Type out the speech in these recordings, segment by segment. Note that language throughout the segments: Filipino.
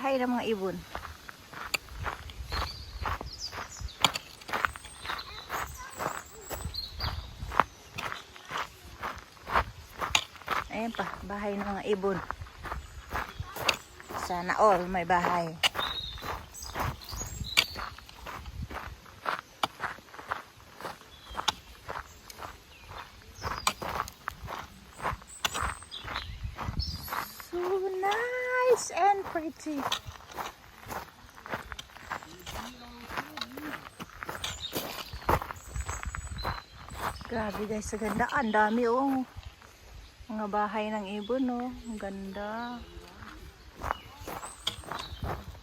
bahay ng mga ibon. Ayan pa, bahay ng mga ibon. Sana all may bahay. So nice pretty. Grabe guys, sa ganda. Ang dami oh. Mga bahay ng ibon oh. Ang ganda.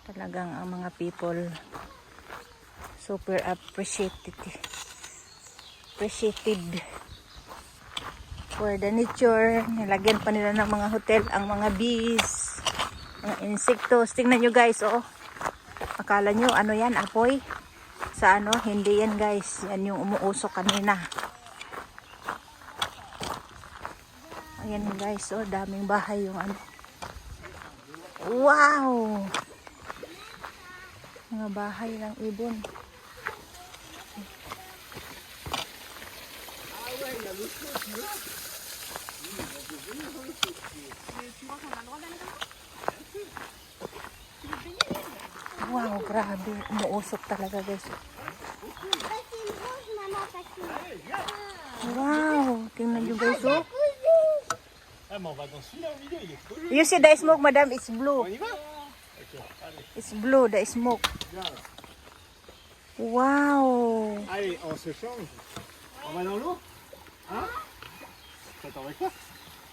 Talagang ang mga people super appreciated. Appreciated for the nature. Nilagyan pa nila ng mga hotel ang mga bees, mga insektos. Tingnan nyo guys, oh. Akala nyo, ano yan, apoy? Sa ano? Hindi yan guys. Yan yung umuusok kanina. Ayan guys, oh, daming bahay yung ano. Wow! Mga bahay ng ibon. Wow, grabe. Umuusok talaga guys. Wow, tingnan nyo guys, oh. You see the smoke, madam? It's blue. It's blue, the smoke. Wow. Allez, on se change. On va dans l'eau Hein T'attends avec quoi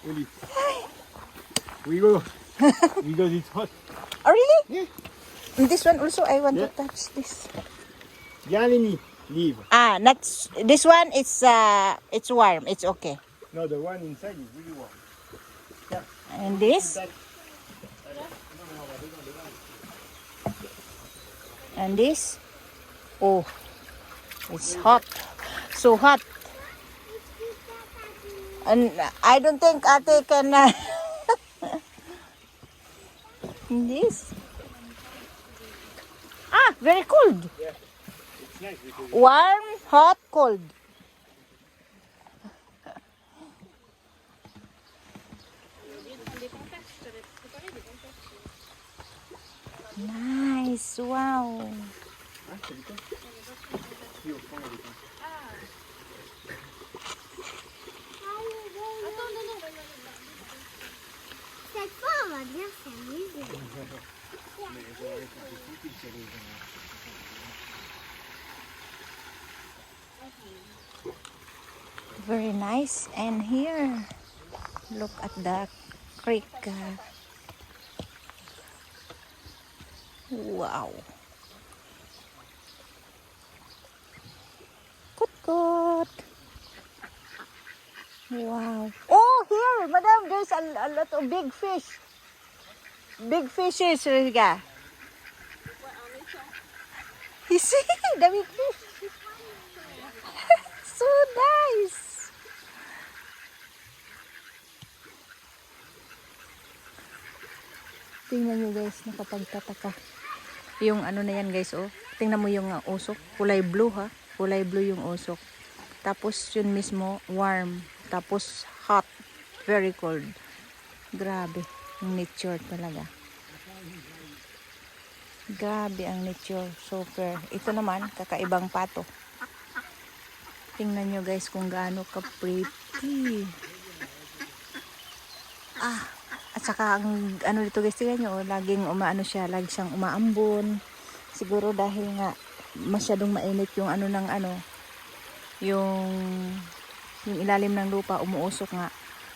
Au lit. We go. We go this hot. Oh, really? Yeah. And this one also, I want Yeah. to touch this. Nids. Livre. Ah, not this one. It's uh, it's warm. It's okay. No, the one inside is really warm. Yeah. And this, and this. Oh, it's hot. So hot. And I don't think Ate can. Uh, this. Ah, very cold. Yeah. It's nice Warm, hot, cold. Very nice. And here, look at the creek. Wow. Kut-kut. Wow. Oh, here, madam, there's a, a lot of big fish. Big fishes, Riga. You see, the big fish. so nice. Tingnan nyo guys, nakapagtataka. Yung ano na yan guys, oh. Tingnan mo yung uh, usok. Kulay blue ha. Kulay blue yung usok. Tapos yun mismo, warm. Tapos hot. Very cold. Grabe. Yung nature talaga. Grabe ang nature. Super. Ito naman, kakaibang pato. Tingnan nyo guys kung gaano ka-pretty. Ah, saka ang ano dito guys, tingnan nyo, oh, laging umaano siya, lagi siyang umaambon. Siguro dahil nga masyadong mainit yung ano ng ano, yung yung ilalim ng lupa umuusok nga.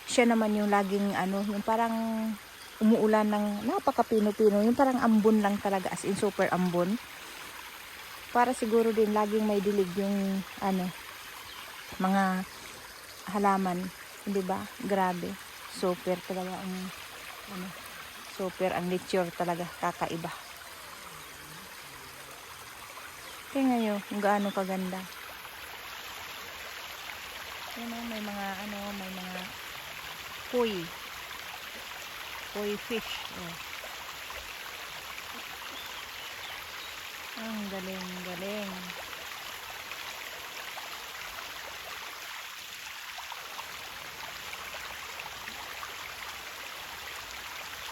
Siya naman yung laging ano, yung parang umuulan ng napaka-pino-pino, yung parang ambon lang talaga, as in super ambon. Para siguro din laging may dilig yung ano, mga halaman, 'di ba? Grabe. Super talaga ang ano, super ang nature talaga, kakaiba. Tingnan nyo kung gaano kaganda. Ano, may mga ano, may mga koi. Koi fish. Oh. Ang galing, galing.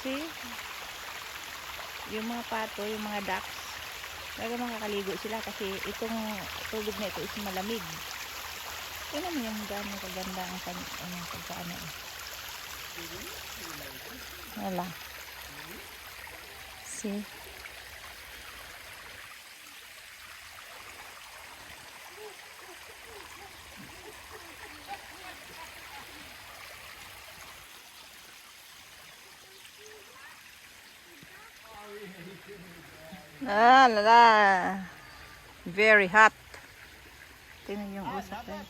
See? Yung mga pato, yung mga ducks, talaga makakaligo sila kasi itong tubig na ito is malamig. Tingnan mo yung gano'ng kaganda ang kan ano, pagkaano. eh. Wala. See? Ah, lala. Very hot. Tingnan yung usap eh.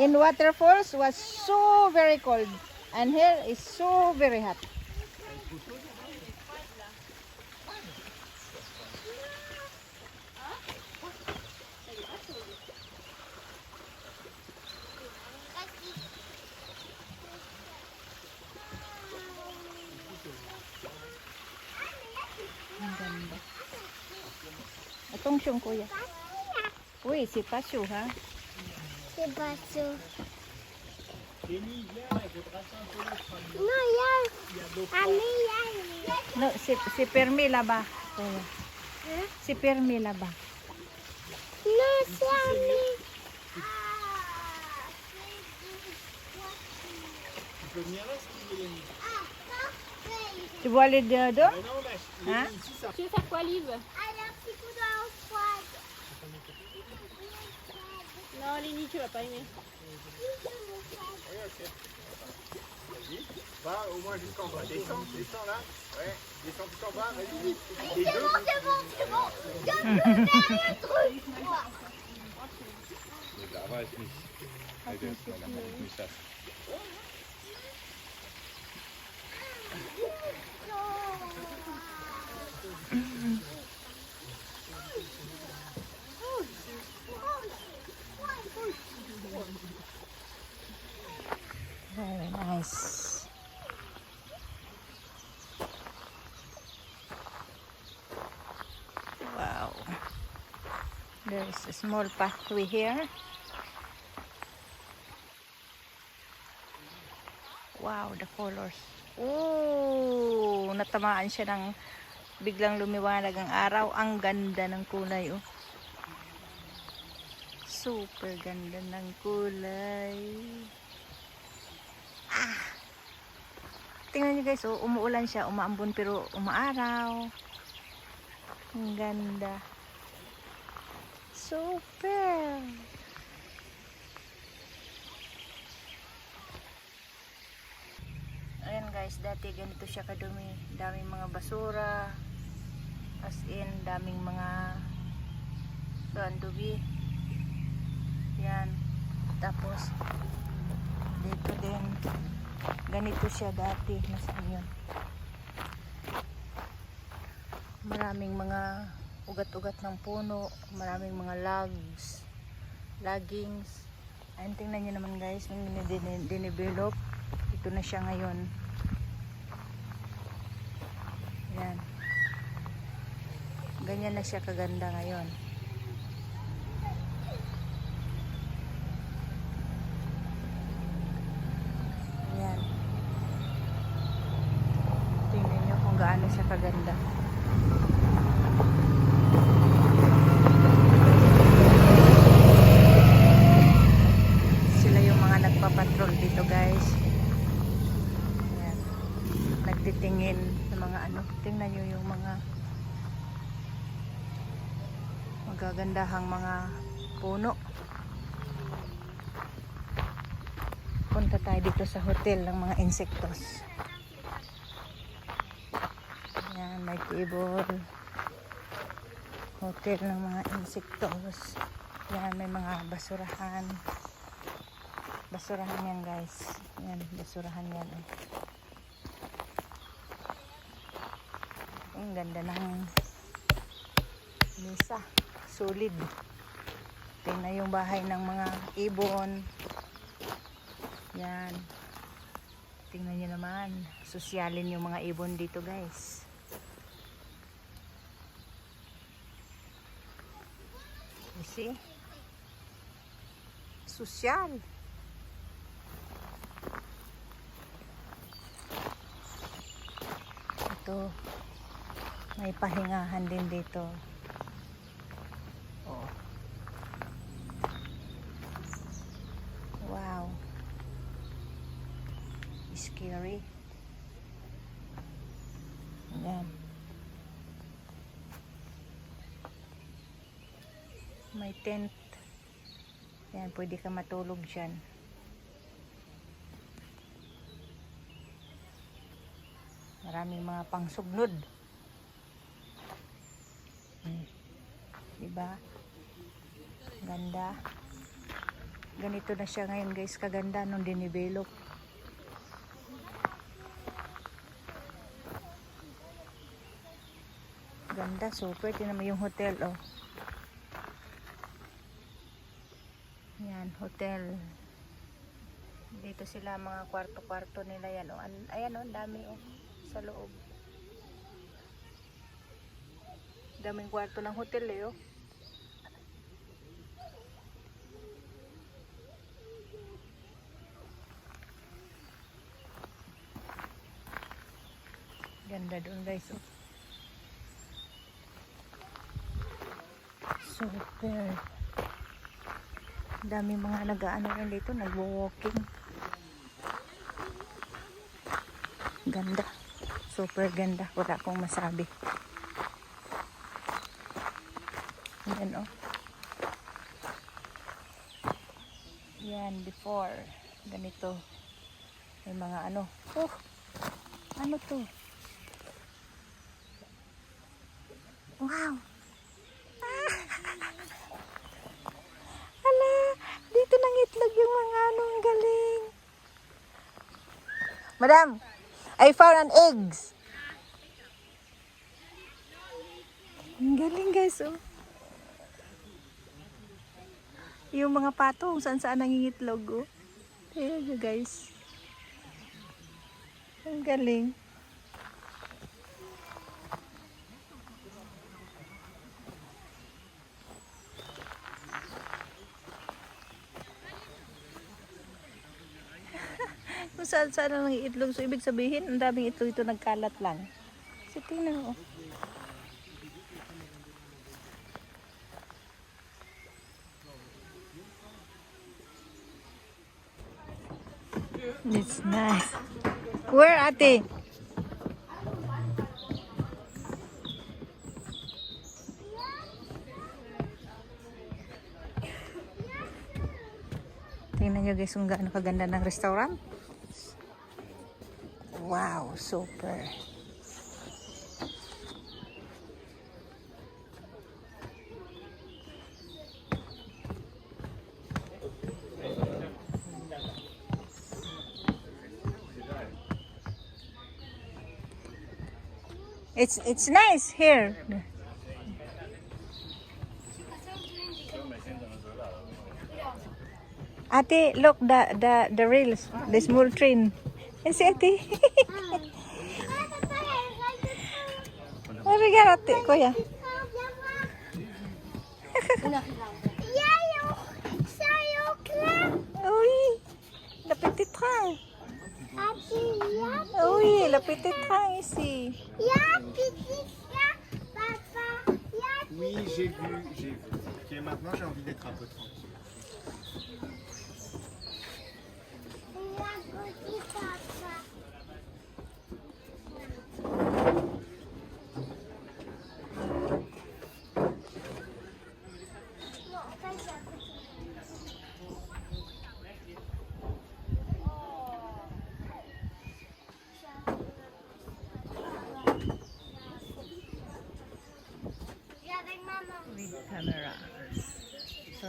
In waterfalls was so very cold and here is so very hot. Oui, c'est pas chaud, hein. C'est pas chaud. Non, il y a. Non, c'est permis là-bas. Hein? C'est permis là-bas. Non, c'est permis. Ah, tu vois les deux ah, hein? Tu veux faire quoi, Liv? Non, Lénie, tu vas pas aimer. va au moins jusqu'en bas. Descends, descends là. Ouais, descends jusqu'en bas, vas-y, vite. C'est bon, c'est bon, c'est bon. Je peux faire le truc. moi. Da war es nicht. Also, da war ich nicht das. Very nice. Wow. There is a small pathway here. Wow, the colors. Oh, natamaan siya ng biglang lumiwanag ang araw. Ang ganda ng kulay, oh. Super ganda ng kulay. Tingnan niyo guys, oh, umuulan siya, umaambon pero umaaraw. Ang ganda. Super. Ayan guys, dati ganito siya kadumi. Daming mga basura. As in, daming mga sandubi. Yan. Tapos, dito din. Ganito siya dati. Nasaan yun? Maraming mga ugat-ugat ng puno. Maraming mga logs. Loggings. Ayun tingnan nyo naman guys. Din- dinevelop ito na siya ngayon. Yan ganyan na siya kaganda ngayon Ayan. Tingnan nyo kung kaganda. Sila yung mga nagpapatrol dito guys. Ayan. Nagtitingin ng mga ano. Tingnan nyo yung mga magagandahang mga puno. punta tayo dito sa hotel ng mga insektos. Yan, may table. Hotel ng mga insektos. Yan, may mga basurahan. Basurahan yan guys. Yan, basurahan yan. Eh. Ang ganda ng Misa. Solid. Tingnan yung bahay ng mga ibon. Yan. Tingnan nyo naman. Sosyalin yung mga ibon dito guys. See? Sosyal. Ito. May pahingahan din dito. Oh. Wow. Scary. Ayan. May tent. Yan, pwede ka matulog dyan. Maraming mga pangsugnod. Hmm. Diba? Ganda. Ganito na siya ngayon guys, kaganda nung dinivelop. Ganda, super. Tingnan mo yung hotel, oh. Yan, hotel. Dito sila mga kwarto-kwarto nila yan, oh. An- Ayan, oh, dami, oh. Sa loob. Daming kwarto ng hotel, eh, oh. Ganda doon guys, oh. Super. Dami mga nag-ano rin dito, nagwo-walking. Ganda. Super ganda. Wala akong masabi. Yan oh. Yan, before. Ganito. May mga ano. Oh! Ano to? Wow! Ala, dito nang itlog yung mga ano, ang galing. Madam, I found an eggs. Ang galing guys, oh. Yung mga patong, saan saan nangingitlog, oh. Ayan guys. Ang galing. Kung saan saan ang itlog. So, ibig sabihin, ang daming itlog ito nagkalat lang. So, tingnan mo. It's nice. Where, ate? Tingnan nyo guys kung gaano kaganda ng restaurant. Wow, super. It's it's nice here. Ate, look the the the rails, the small train. Yan si ate. Obrigado, ate, kuya. Oui, la petite train. Oui, la petite train ici. Oui, j'ai vu, j'ai vu. Ok, maintenant j'ai envie d'être un peu tranquille. Ça,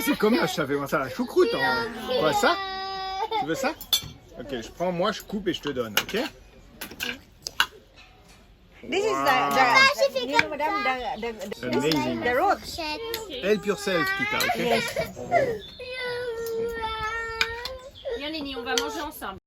c'est comme je savais moi ça, la choucroute. Hein. Ça? Tu veux ça? Ok, je prends, moi, je coupe et je te donne, ok? This is the, the, the, you know, madam, the, the, the, Amazing. the root. Help yourself, Tita, ok? Yes. Viens Lénie, on va manger ensemble.